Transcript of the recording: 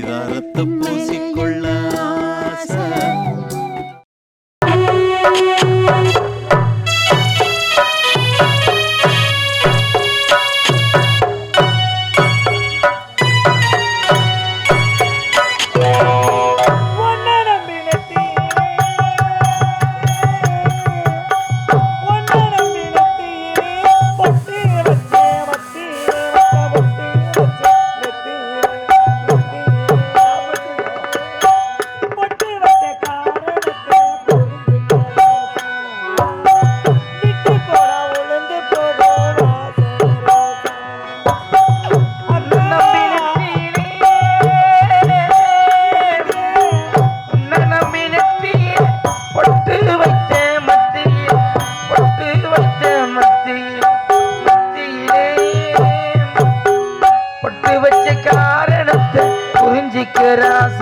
சிதாரத்தை பூசிக்கொள்ள রাস